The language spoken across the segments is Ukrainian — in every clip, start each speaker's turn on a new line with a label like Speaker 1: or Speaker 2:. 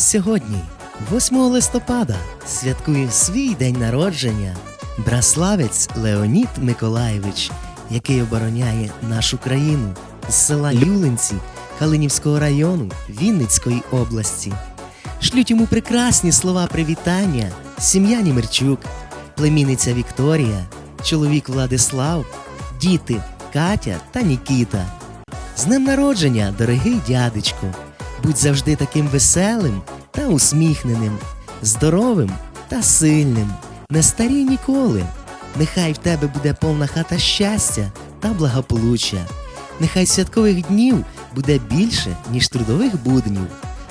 Speaker 1: Сьогодні, 8 листопада, святкує свій день народження браславець Леонід Миколаєвич, який обороняє нашу країну з села Люлинці Калинівського району Вінницької області. Шлють йому прекрасні слова привітання, сім'я Німерчук, племінниця Вікторія, чоловік Владислав, діти Катя та Нікіта. З днем народження, дорогий дядечку! Будь завжди таким веселим та усміхненим, здоровим та сильним, не старій ніколи. Нехай в тебе буде повна хата щастя та благополуччя. Нехай святкових днів буде більше, ніж трудових буднів,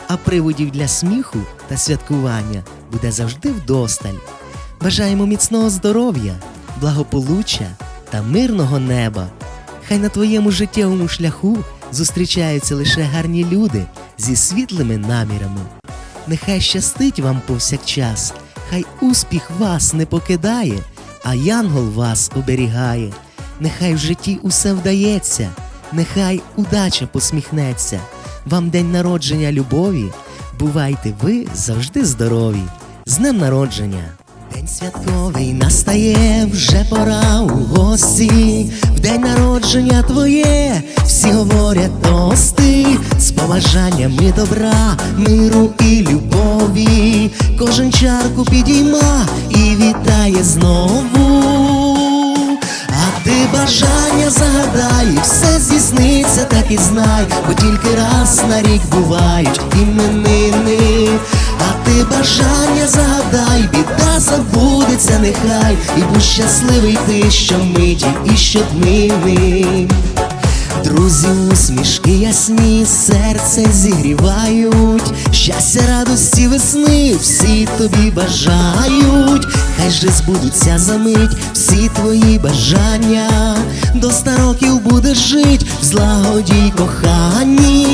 Speaker 1: а приводів для сміху та святкування буде завжди вдосталь. Бажаємо міцного здоров'я, благополуччя та мирного неба. Хай на твоєму життєвому шляху зустрічаються лише гарні люди зі світлими намірами. Нехай щастить вам повсякчас, хай успіх вас не покидає, а янгол вас оберігає. Нехай в житті усе вдається, нехай удача посміхнеться. Вам день народження любові, бувайте ви завжди здорові. З днем народження! День святковий настає, вже пора у гості. В день народження твоє, всі говорять тости побажаннями добра, миру і любові. Кожен чарку підійма і вітає знову. А ти бажання загадай, все здійсниться, так і знай, бо тільки раз на рік бувають іменини. А ти бажання загадай, біда забудеться нехай, і будь щасливий ти щомиті і щоднини. Друзі, усмішки ясні, серце зігрівають, щастя, радості, весни, всі тобі бажають, хай же збудуться за мить всі твої бажання, до ста років будеш жить в злагоді й коханні,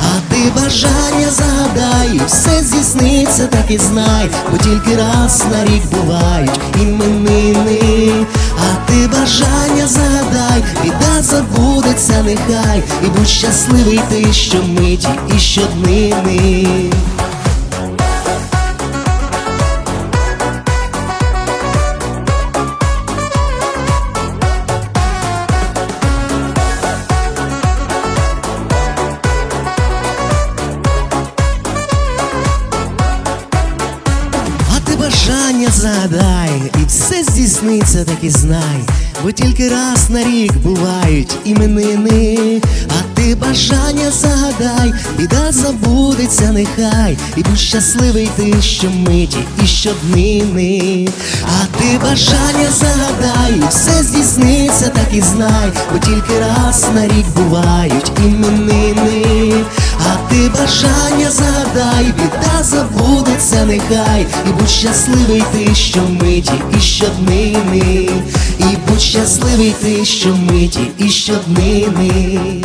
Speaker 1: а ти бажання загадай, все здійсниться, так і знай, бо тільки раз на рік бувають іменини, а ти бажання загадай, біда забудеться нехай, і будь щасливий ти щомиті і щоднини. Бажання загадай, і все здійсниться, так і знай, бо тільки раз на рік бувають іменини, а ти бажання загадай, біда забудеться нехай, і будь щасливий ти щомиті і щоднини, а ти бажання загадай, і все здійсниться, так і знай, бо тільки раз на рік бувають іменини, а ти бажання загадай, біда забудеться нехай, і будь щасливий ти щомиті і щоднини, будь щасливий ти щомиті і щоднини.